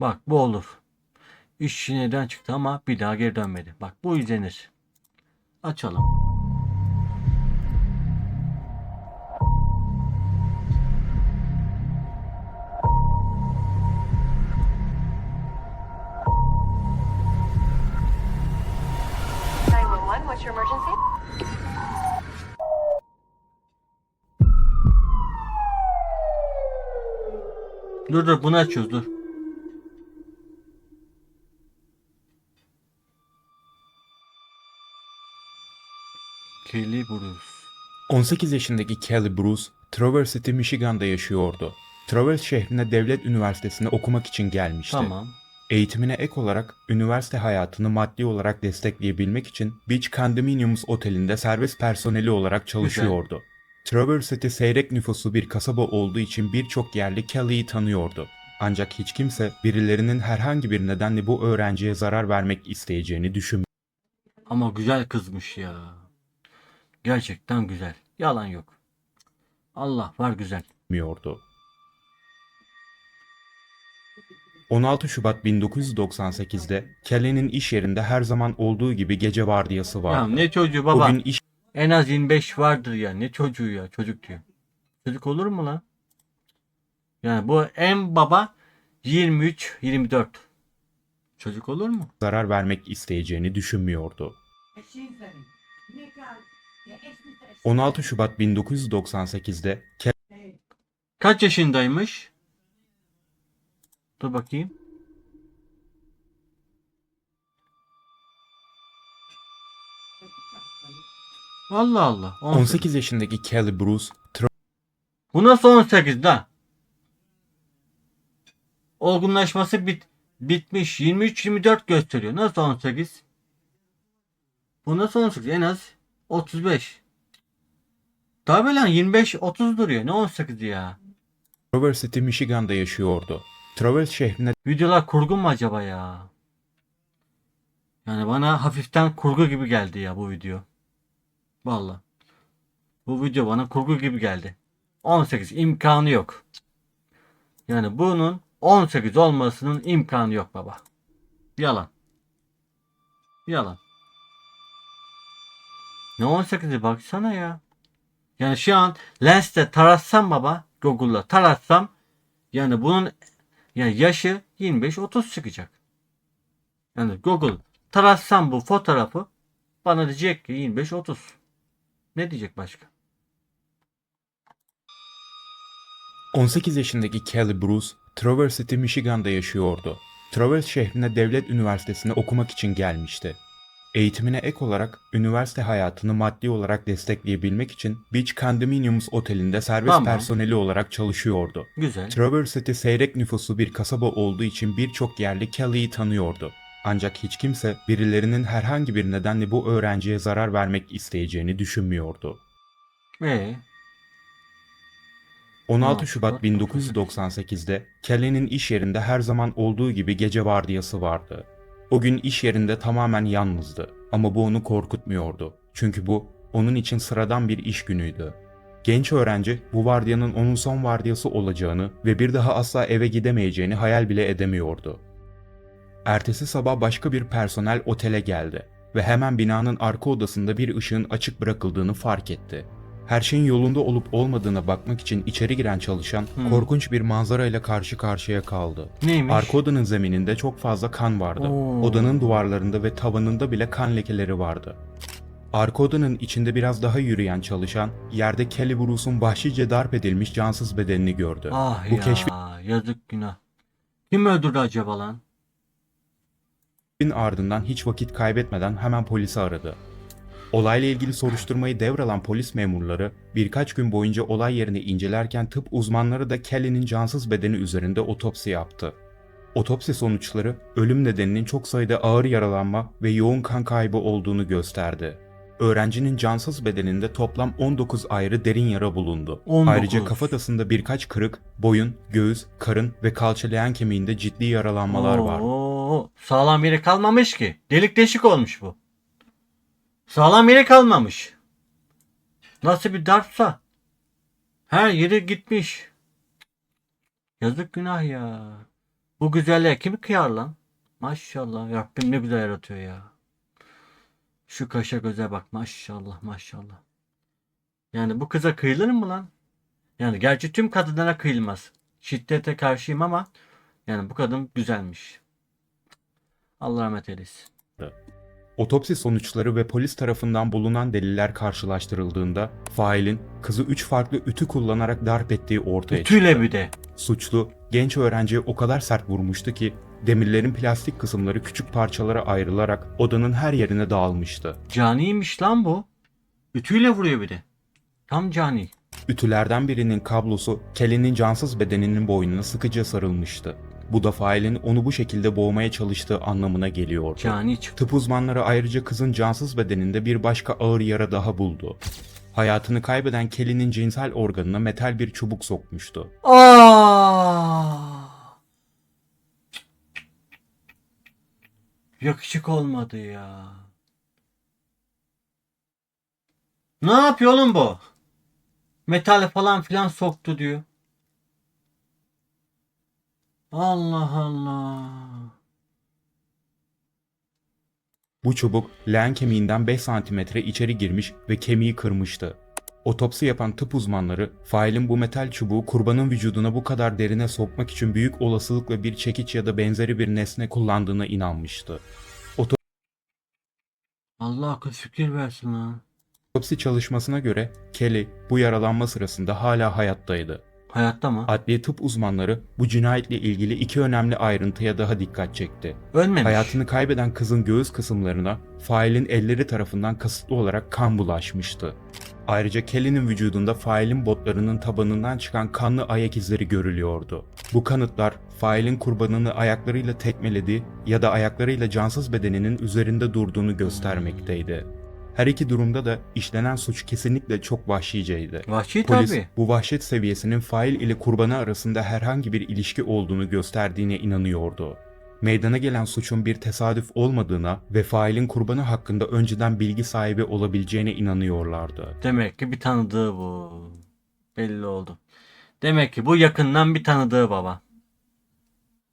Bak bu olur. İş neden çıktı ama bir daha geri dönmedi. Bak bu izlenir. Açalım. Dur dur bunu açıyoruz dur. Kelly Bruce. 18 yaşındaki Kelly Bruce, Traverse City, Michigan'da yaşıyordu. Traverse şehrine devlet üniversitesine okumak için gelmişti. Tamam. Eğitimine ek olarak üniversite hayatını maddi olarak destekleyebilmek için Beach Condominiums Oteli'nde servis personeli olarak çalışıyordu. Traverse City seyrek nüfusu bir kasaba olduğu için birçok yerli Kelly'yi tanıyordu. Ancak hiç kimse birilerinin herhangi bir nedenle bu öğrenciye zarar vermek isteyeceğini düşünmüyordu. Ama güzel kızmış ya. Gerçekten güzel. Yalan yok. Allah var güzel. etmiyordu. 16 Şubat 1998'de Kelly'nin iş yerinde her zaman olduğu gibi gece vardiyası Ya vardı. ne çocuğu baba? Bugün iş En az 25 vardır ya. Ne çocuğu ya? Çocuk diyor. Çocuk olur mu lan? Yani bu en baba 23 24. Çocuk olur mu? zarar vermek isteyeceğini düşünmüyordu. 16 Şubat 1998'de Kaç yaşındaymış? Dur bakayım. Allah Allah. 18. 18 yaşındaki Kelly Bruce Bu nasıl 18 lan? Olgunlaşması bit bitmiş. 23-24 gösteriyor. Nasıl 18? Bu nasıl 18? En az 35. Tabi lan 25-30 duruyor. Ne 18 ya? Traverse City, Michigan'da yaşıyordu. Traverse şehrine Videolar kurgu mu acaba ya? Yani bana hafiften kurgu gibi geldi ya bu video. Vallahi. Bu video bana kurgu gibi geldi. 18 imkanı yok. Yani bunun 18 olmasının imkanı yok baba. Yalan. Yalan. Ne 18'i baksana ya. Yani şu an Lens'te taratsam baba Google'la taratsam yani bunun yani yaşı 25-30 çıkacak. Yani Google taratsam bu fotoğrafı bana diyecek ki 25-30. Ne diyecek başka? 18 yaşındaki Kelly Bruce, Traverse City, Michigan'da yaşıyordu. Traverse şehrine devlet üniversitesine okumak için gelmişti. Eğitimine ek olarak üniversite hayatını maddi olarak destekleyebilmek için Beach Condominiums Oteli'nde servis Tamam. personeli olarak çalışıyordu. Güzel. Traverse City seyrek nüfusu bir kasaba olduğu için birçok yerli Kelly'yi tanıyordu. Ancak hiç kimse birilerinin herhangi bir nedenle bu öğrenciye zarar vermek isteyeceğini düşünmüyordu. Ee, 16 Ha, Şubat bak, 1998'de Kelly'nin iş yerinde her zaman olduğu gibi gece vardiyası vardı. O gün iş yerinde tamamen yalnızdı ama bu onu korkutmuyordu. Çünkü bu onun için sıradan bir iş günüydü. Genç öğrenci bu vardiyanın onun son vardiyası olacağını ve bir daha asla eve gidemeyeceğini hayal bile edemiyordu. Ertesi sabah başka bir personel otele geldi ve hemen binanın arka odasında bir ışığın açık bırakıldığını fark etti. Her şeyin yolunda olup olmadığına bakmak için içeri giren çalışan Hmm. korkunç bir manzarayla karşı karşıya kaldı. neymiş? Arka odanın zemininde çok fazla kan vardı. Oo. Odanın duvarlarında ve tavanında bile kan lekeleri vardı. Arka odanın içinde biraz daha yürüyen çalışan, yerde Kelly Bruce'un vahşice darp edilmiş cansız bedenini gördü. ah bu ya keşfin yazık günah. Kim öldürdü acaba lan? ardından hiç vakit kaybetmeden hemen polisi aradı. Olayla ilgili soruşturmayı devralan polis memurları birkaç gün boyunca olay yerini incelerken tıp uzmanları da Kelly'nin cansız bedeni üzerinde otopsi yaptı. Otopsi sonuçları ölüm nedeninin çok sayıda ağır yaralanma ve yoğun kan kaybı olduğunu gösterdi. Öğrencinin cansız bedeninde toplam 19 ayrı derin yara bulundu. 19. Ayrıca kafatasında birkaç kırık, boyun, göğüs, karın ve kalça leğen kemiğinde ciddi yaralanmalar var. Oo, sağlam yeri kalmamış ki. Delik deşik olmuş bu. Sağlam yeri kalmamış. Nasıl bir darpsa. Her yeri gitmiş. Yazık günah ya. Bu güzelliğe kim kıyar lan? Maşallah. Rabbim ne güzel yaratıyor ya. Şu kaşa göze bak. Maşallah maşallah. Yani bu kıza kıyılır mı lan? Yani gerçi tüm kadınlara kıyılmaz. Şiddete karşıyım ama yani bu kadın güzelmiş. Allah rahmet eylesin. Otopsi sonuçları ve polis tarafından bulunan deliller karşılaştırıldığında failin kızı 3 farklı ütü kullanarak darp ettiği ortaya çıktı. Ütüyle bir de. Suçlu genç öğrenciyi o kadar sert vurmuştu ki demirlerin plastik kısımları küçük parçalara ayrılarak odanın her yerine dağılmıştı. Caniymiş lan bu. Ütüyle vuruyor bir de. Tam cani. Ütülerden birinin kablosu Kelly'nin cansız bedeninin boynuna sıkıca sarılmıştı. Bu da failin onu bu şekilde boğmaya çalıştığı anlamına geliyordu. Çıktı. Tıp uzmanları ayrıca kızın cansız bedeninde bir başka ağır yara daha buldu. Hayatını kaybeden Kelly'nin cinsel organına metal bir çubuk sokmuştu. Aa! Yakışık olmadı ya. Ne yapıyor oğlum bu? Metal falan filan soktu diyor. Allah Allah. Bu çubuk leğen kemiğinden 5 santimetre içeri girmiş ve kemiği kırmıştı. Otopsi yapan tıp uzmanları failin bu metal çubuğu kurbanın vücuduna bu kadar derine sokmak için büyük olasılıkla bir çekiç ya da benzeri bir nesne kullandığına inanmıştı. Allah akıl fikir versin lan. Otopsi çalışmasına göre Kelly bu yaralanma sırasında hala hayattaydı. Hayatta mı? Adliye tıp uzmanları bu cinayetle ilgili iki önemli ayrıntıya daha dikkat çekti. Ölmemiş. Hayatını kaybeden kızın göğüs kısımlarına failin elleri tarafından kasıtlı olarak kan bulaşmıştı. Ayrıca Kelly'nin vücudunda failin botlarının tabanından çıkan kanlı ayak izleri görülüyordu. Bu kanıtlar failin kurbanını ayaklarıyla tekmelediği ya da ayaklarıyla cansız bedeninin üzerinde durduğunu göstermekteydi. Her iki durumda da işlenen suç kesinlikle çok vahşiceydi. Vahşi Polis tabii. bu vahşet seviyesinin fail ile kurbanı arasında herhangi bir ilişki olduğunu gösterdiğine inanıyordu. Meydana gelen suçun bir tesadüf olmadığına ve failin kurbanı hakkında önceden bilgi sahibi olabileceğine inanıyorlardı. Demek ki bir tanıdığı bu. Belli oldu. Demek ki bu yakından bir tanıdığı baba.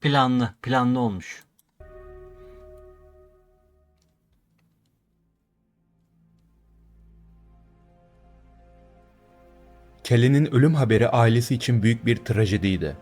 Planlı, planlı olmuş. Kelly'nin ölüm haberi ailesi için büyük bir trajediydi.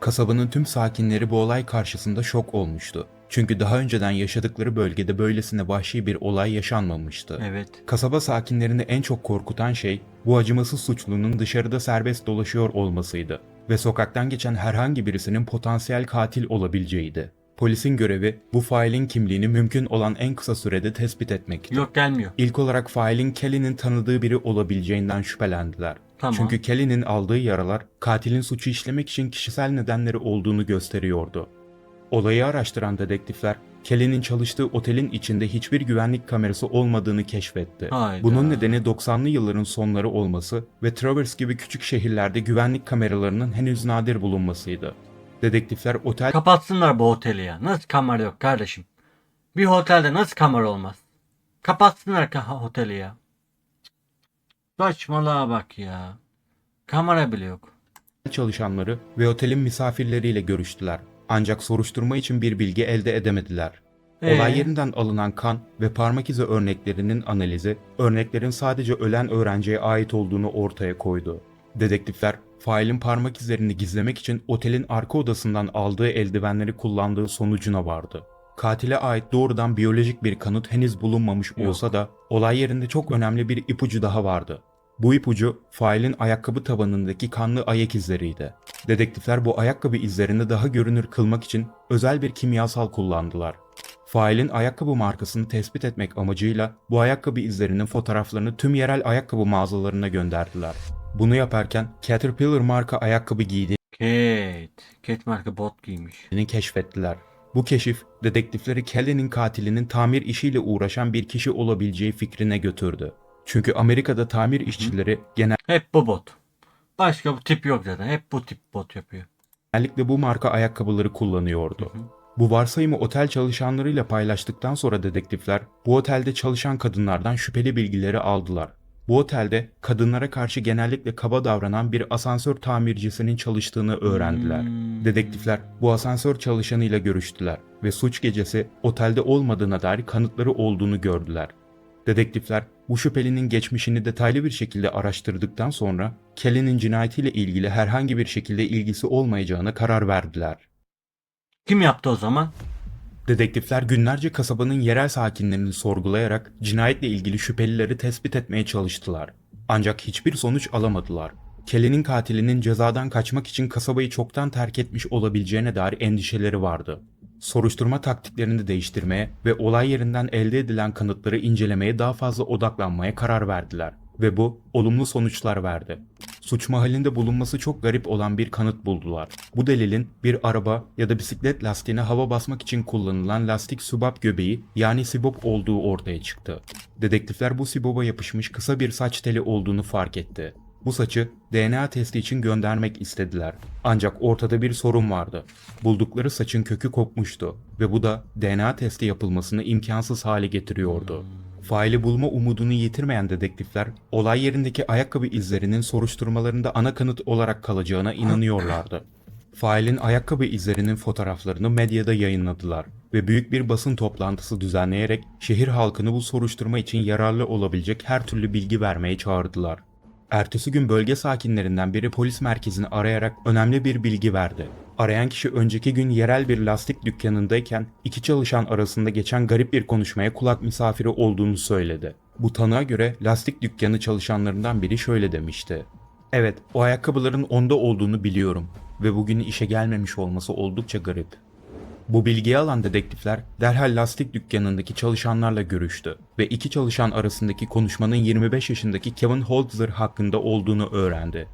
Kasabanın tüm sakinleri bu olay karşısında şok olmuştu. Çünkü daha önceden yaşadıkları bölgede böylesine vahşi bir olay yaşanmamıştı. Evet. Kasaba sakinlerini en çok korkutan şey bu acımasız suçlunun dışarıda serbest dolaşıyor olmasıydı ve sokaktan geçen herhangi birisinin potansiyel katil olabileceğiydi. Polisin görevi bu failin kimliğini mümkün olan en kısa sürede tespit etmekti. Yok gelmiyor. İlk olarak failin Kelly'nin tanıdığı biri olabileceğinden şüphelendiler. Tamam. Çünkü Kelly'nin aldığı yaralar katilin suçu işlemek için kişisel nedenleri olduğunu gösteriyordu. Olayı araştıran dedektifler Kelly'nin çalıştığı otelin içinde hiçbir güvenlik kamerası olmadığını keşfetti. Hayda. Bunun nedeni 90'lı yılların sonları olması ve Traverse gibi küçük şehirlerde güvenlik kameralarının henüz nadir bulunmasıydı. Dedektifler otel Kapatsınlar bu oteli ya. Nasıl kamera yok kardeşim? Bir otelde nasıl kamera olmaz? Kapatsınlar ka- oteli ya. Saçmalığa bak ya. Kamera bile yok. çalışanları ve otelin misafirleriyle görüştüler. Ancak soruşturma için bir bilgi elde edemediler. Olay Ee? yerinden alınan kan ve parmak izi örneklerinin analizi, örneklerin sadece ölen öğrenciye ait olduğunu ortaya koydu. Dedektifler, failin parmak izlerini gizlemek için otelin arka odasından aldığı eldivenleri kullandığı sonucuna vardı. Katile ait doğrudan biyolojik bir kanıt henüz bulunmamış Yok. olsa da olay yerinde çok önemli bir ipucu daha vardı. Bu ipucu failin ayakkabı tabanındaki kanlı ayak izleriydi. Dedektifler bu ayakkabı izlerini daha görünür kılmak için özel bir kimyasal kullandılar. Failin ayakkabı markasını tespit etmek amacıyla bu ayakkabı izlerinin fotoğraflarını tüm yerel ayakkabı mağazalarına gönderdiler. Bunu yaparken Caterpillar marka ayakkabı giydiğini Kate. Kate marka bot giymiş. keşfettiler. Bu keşif dedektifleri Kelly'nin katilinin tamir işiyle uğraşan bir kişi olabileceği fikrine götürdü. Çünkü Amerika'da tamir işçileri Hep bu bot. Başka bu tip yok zaten. Hep bu tip bot yapıyor. genellikle bu marka ayakkabıları kullanıyordu. Bu varsayımı otel çalışanlarıyla paylaştıktan sonra dedektifler bu otelde çalışan kadınlardan şüpheli bilgileri aldılar. Bu otelde kadınlara karşı genellikle kaba davranan bir asansör tamircisinin çalıştığını öğrendiler. Hmm. Dedektifler bu asansör çalışanıyla görüştüler ve suç gecesi otelde olmadığına dair kanıtları olduğunu gördüler. Dedektifler bu şüphelinin geçmişini detaylı bir şekilde araştırdıktan sonra Kelly'nin cinayetiyle ilgili herhangi bir şekilde ilgisi olmayacağına karar verdiler. Kim yaptı o zaman? Dedektifler günlerce kasabanın yerel sakinlerini sorgulayarak cinayetle ilgili şüphelileri tespit etmeye çalıştılar. Ancak hiçbir sonuç alamadılar. Kelly'nin katilinin cezadan kaçmak için kasabayı çoktan terk etmiş olabileceğine dair endişeleri vardı. Soruşturma taktiklerini değiştirmeye ve olay yerinden elde edilen kanıtları incelemeye daha fazla odaklanmaya karar verdiler ve bu olumlu sonuçlar verdi. Suç mahallinde bulunması çok garip olan bir kanıt buldular. Bu delilin bir araba ya da bisiklet lastiğine hava basmak için kullanılan lastik subap göbeği yani sibop olduğu ortaya çıktı. Dedektifler bu siboba yapışmış kısa bir saç teli olduğunu fark etti. Bu saçı DNA testi için göndermek istediler. Ancak ortada bir sorun vardı. Buldukları saçın kökü kopmuştu ve bu da DNA testi yapılmasını imkansız hale getiriyordu. Faili bulma umudunu yitirmeyen dedektifler, olay yerindeki ayakkabı izlerinin soruşturmalarında ana kanıt olarak kalacağına inanıyorlardı. Failin ayakkabı izlerinin fotoğraflarını medyada yayınladılar ve büyük bir basın toplantısı düzenleyerek şehir halkını bu soruşturma için yararlı olabilecek her türlü bilgi vermeye çağırdılar. Ertesi gün bölge sakinlerinden biri polis merkezini arayarak önemli bir bilgi verdi. Arayan kişi önceki gün yerel bir lastik dükkanındayken iki çalışan arasında geçen garip bir konuşmaya kulak misafiri olduğunu söyledi. Bu tanığa göre lastik dükkanı çalışanlarından biri şöyle demişti. Evet, o ayakkabıların onda olduğunu biliyorum ve bugün işe gelmemiş olması oldukça garip. Bu bilgiyi alan dedektifler derhal lastik dükkanındaki çalışanlarla görüştü ve iki çalışan arasındaki konuşmanın 25 yaşındaki Kevin Holzer hakkında olduğunu öğrendi.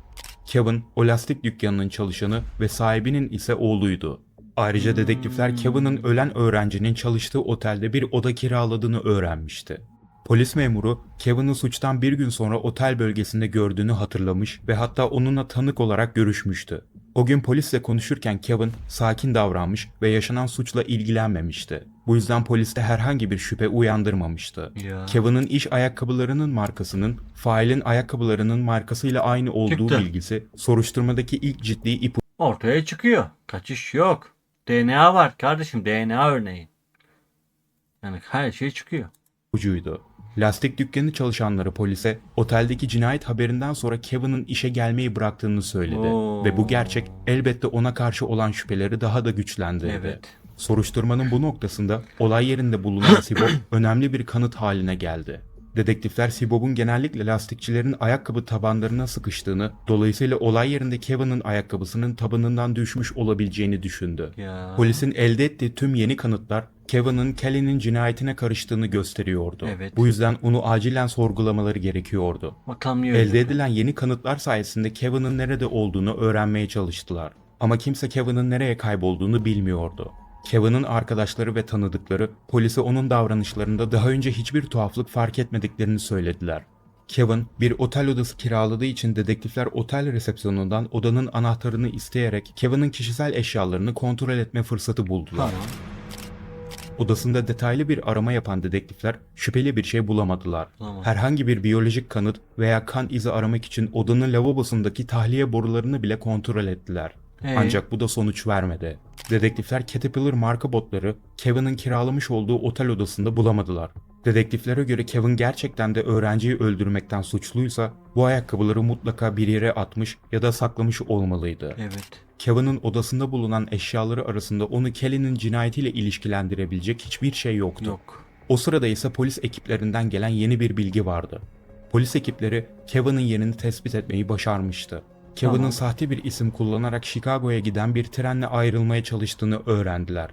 Kevin o lastik dükkanının çalışanı ve sahibinin ise oğluydu. Ayrıca dedektifler Kevin'in ölen öğrencinin çalıştığı otelde bir oda kiraladığını öğrenmişti. Polis memuru Kevin'i suçtan bir gün sonra otel bölgesinde gördüğünü hatırlamış ve hatta onunla tanık olarak görüşmüştü. O gün polisle konuşurken Kevin sakin davranmış ve yaşanan suçla ilgilenmemişti. Bu yüzden poliste herhangi bir şüphe uyandırmamıştı. Ya. Kevin'in iş ayakkabılarının markasının failin ayakkabılarının markasıyla aynı olduğu Çıktı. bilgisi soruşturmadaki ilk ciddi ipucu Ortaya çıkıyor. Kaçış yok. DNA var kardeşim. DNA örneği. Yani her şey çıkıyor. ucuydu. Lastik dükkanı çalışanları polise oteldeki cinayet haberinden sonra Kevin'in işe gelmeyi bıraktığını söyledi Oo. ve bu gerçek elbette ona karşı olan şüpheleri daha da güçlendirdi. Evet. Soruşturmanın bu noktasında olay yerinde bulunan Sibop önemli bir kanıt haline geldi. Dedektifler Sibop'un genellikle lastikçilerin ayakkabı tabanlarına sıkıştığını, dolayısıyla olay yerinde Kevin'in ayakkabısının tabanından düşmüş olabileceğini düşündü. Ya. Polisin elde ettiği tüm yeni kanıtlar Kevin'in Kelly'nin cinayetine karıştığını gösteriyordu. Evet. Bu yüzden onu acilen sorgulamaları gerekiyordu. Bakalım Elde öyle? edilen yeni kanıtlar sayesinde Kevin'in nerede olduğunu öğrenmeye çalıştılar. Ama kimse Kevin'in nereye kaybolduğunu bilmiyordu. Kevin'in arkadaşları ve tanıdıkları polise onun davranışlarında daha önce hiçbir tuhaflık fark etmediklerini söylediler. Kevin bir otel odası kiraladığı için dedektifler otel resepsiyonundan odanın anahtarını isteyerek Kevin'in kişisel eşyalarını kontrol etme fırsatı buldular. Tamam. Odasında detaylı bir arama yapan dedektifler şüpheli bir şey bulamadılar. Bulamadı. Herhangi bir biyolojik kanıt veya kan izi aramak için odanın lavabosundaki tahliye borularını bile kontrol ettiler. Ee? Ancak bu da sonuç vermedi. Dedektifler Caterpillar marka botları Kevin'in kiralamış olduğu otel odasında bulamadılar. Dedektiflere göre Kevin gerçekten de öğrenciyi öldürmekten suçluysa bu ayakkabıları mutlaka bir yere atmış ya da saklamış olmalıydı. Evet. Kevin'in odasında bulunan eşyaları arasında onu Kelly'nin cinayetiyle ilişkilendirebilecek hiçbir şey yoktu. Yok. O sırada ise polis ekiplerinden gelen yeni bir bilgi vardı. Polis ekipleri Kevin'in yerini tespit etmeyi başarmıştı. Kevin'in Tamam. sahte bir isim kullanarak Chicago'ya giden bir trenle ayrılmaya çalıştığını öğrendiler.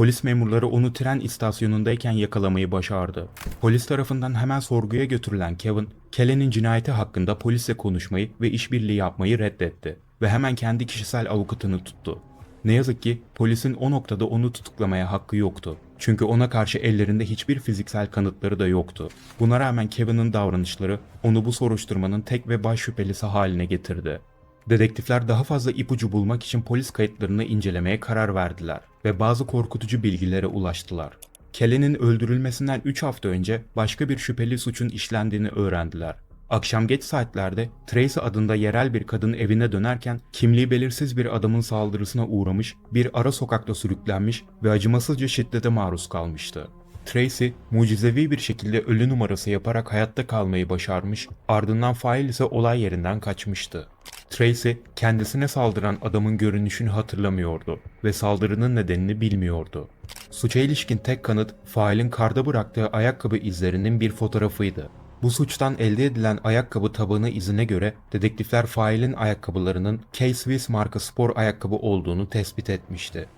Polis memurları onu tren istasyonundayken yakalamayı başardı. Polis tarafından hemen sorguya götürülen Kevin, Kelly'nin cinayeti hakkında polisle konuşmayı ve işbirliği yapmayı reddetti ve hemen kendi kişisel avukatını tuttu. Ne yazık ki polisin o noktada onu tutuklamaya hakkı yoktu. Çünkü ona karşı ellerinde hiçbir fiziksel kanıtları da yoktu. Buna rağmen Kevin'in davranışları onu bu soruşturmanın tek ve baş şüphelisi haline getirdi. Dedektifler daha fazla ipucu bulmak için polis kayıtlarını incelemeye karar verdiler ve bazı korkutucu bilgilere ulaştılar. Kelly'nin öldürülmesinden 3 hafta önce başka bir şüpheli suçun işlendiğini öğrendiler. Akşam geç saatlerde Tracy adında yerel bir kadın evine dönerken kimliği belirsiz bir adamın saldırısına uğramış, bir ara sokakta sürüklenmiş ve acımasızca şiddete maruz kalmıştı. Tracy mucizevi bir şekilde ölü numarası yaparak hayatta kalmayı başarmış, ardından fail ise olay yerinden kaçmıştı. Tracy kendisine saldıran adamın görünüşünü hatırlamıyordu ve saldırının nedenini bilmiyordu. Suça ilişkin tek kanıt failin karda bıraktığı ayakkabı izlerinin bir fotoğrafıydı. Bu suçtan elde edilen ayakkabı tabanı izine göre dedektifler failin ayakkabılarının K-Swiss marka spor ayakkabı olduğunu tespit etmişti.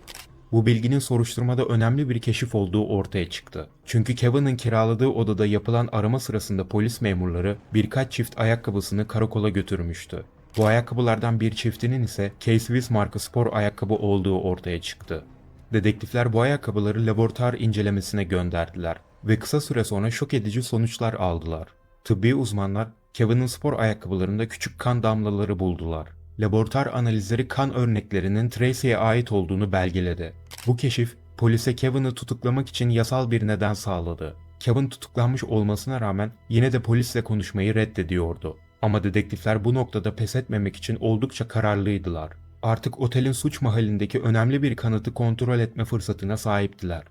Bu bilginin soruşturmada önemli bir keşif olduğu ortaya çıktı. Çünkü Kevin'in kiraladığı odada yapılan arama sırasında polis memurları birkaç çift ayakkabısını karakola götürmüştü. Bu ayakkabılardan bir çiftinin ise K-Swiss marka spor ayakkabı olduğu ortaya çıktı. Dedektifler bu ayakkabıları laboratuvar incelemesine gönderdiler ve kısa süre sonra şok edici sonuçlar aldılar. Tıbbi uzmanlar Kevin'in spor ayakkabılarında küçük kan damlaları buldular. Laboratuvar analizleri kan örneklerinin Tracy'ye ait olduğunu belgeledi. Bu keşif polise Kevin'i tutuklamak için yasal bir neden sağladı. Kevin tutuklanmış olmasına rağmen yine de polisle konuşmayı reddediyordu. Ama dedektifler bu noktada pes etmemek için oldukça kararlıydılar. Artık otelin suç mahallindeki önemli bir kanıtı kontrol etme fırsatına sahiptiler.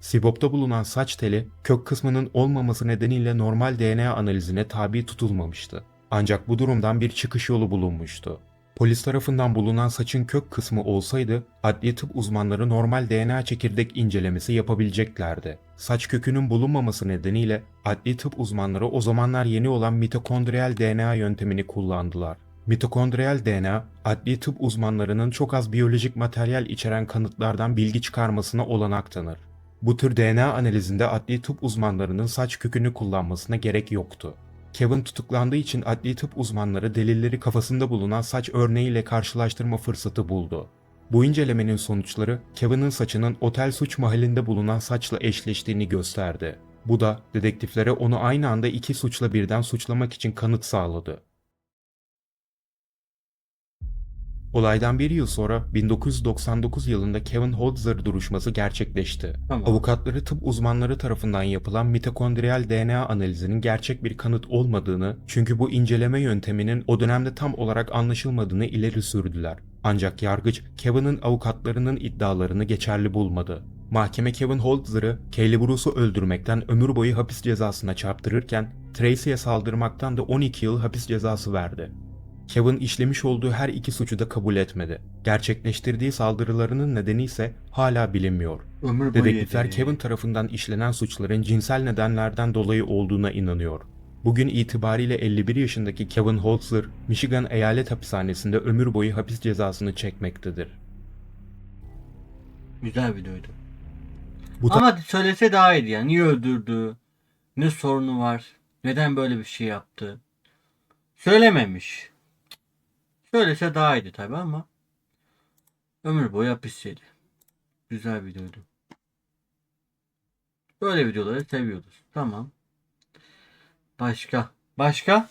Sibop'ta bulunan saç teli kök kısmının olmaması nedeniyle normal DNA analizine tabi tutulmamıştı. Ancak bu durumdan bir çıkış yolu bulunmuştu. Polis tarafından bulunan saçın kök kısmı olsaydı adli tıp uzmanları normal DNA çekirdek incelemesi yapabileceklerdi. Saç kökünün bulunmaması nedeniyle adli tıp uzmanları o zamanlar yeni olan mitokondriyal DNA yöntemini kullandılar. Mitokondriyal DNA, adli tıp uzmanlarının çok az biyolojik materyal içeren kanıtlardan bilgi çıkarmasına olanak tanır. Bu tür DNA analizinde adli tıp uzmanlarının saç kökünü kullanmasına gerek yoktu. Kevin tutuklandığı için adli tıp uzmanları delilleri kafasında bulunan saç örneğiyle karşılaştırma fırsatı buldu. Bu incelemenin sonuçları Kevin'in saçının otel suç mahallinde bulunan saçla eşleştiğini gösterdi. Bu da dedektiflere onu aynı anda iki suçla birden suçlamak için kanıt sağladı. Olaydan bir yıl sonra 1999 yılında Kevin Holzer duruşması gerçekleşti. Tamam. Avukatları tıp uzmanları tarafından yapılan mitokondriyal DNA analizinin gerçek bir kanıt olmadığını çünkü bu inceleme yönteminin o dönemde tam olarak anlaşılmadığını ileri sürdüler. Ancak yargıç Kevin'in avukatlarının iddialarını geçerli bulmadı. Mahkeme Kevin Holzer'ı Kaylee Bruce'u öldürmekten ömür boyu hapis cezasına çarptırırken Tracy'ye saldırmaktan da 12 yıl hapis cezası verdi. Kevin işlemiş olduğu her iki suçu da kabul etmedi. Gerçekleştirdiği saldırılarının nedeni ise hala bilinmiyor. Ömür boyu Dedektifler. Kevin tarafından işlenen suçların cinsel nedenlerden dolayı olduğuna inanıyor. Bugün itibariyle 51 yaşındaki Kevin Holzer, Michigan Eyalet Hapishanesi'nde ömür boyu hapis cezasını çekmektedir. Güzel videoydu. Bu Ama söylese daha iyiydi yani. Niye öldürdü? Ne sorunu var? Neden böyle bir şey yaptı? Söylememiş. Söylese daha iyiydi tabi ama ömür boyu hapis yedi. Güzel videoydu. Böyle videoları seviyoruz. Tamam. Başka? Başka?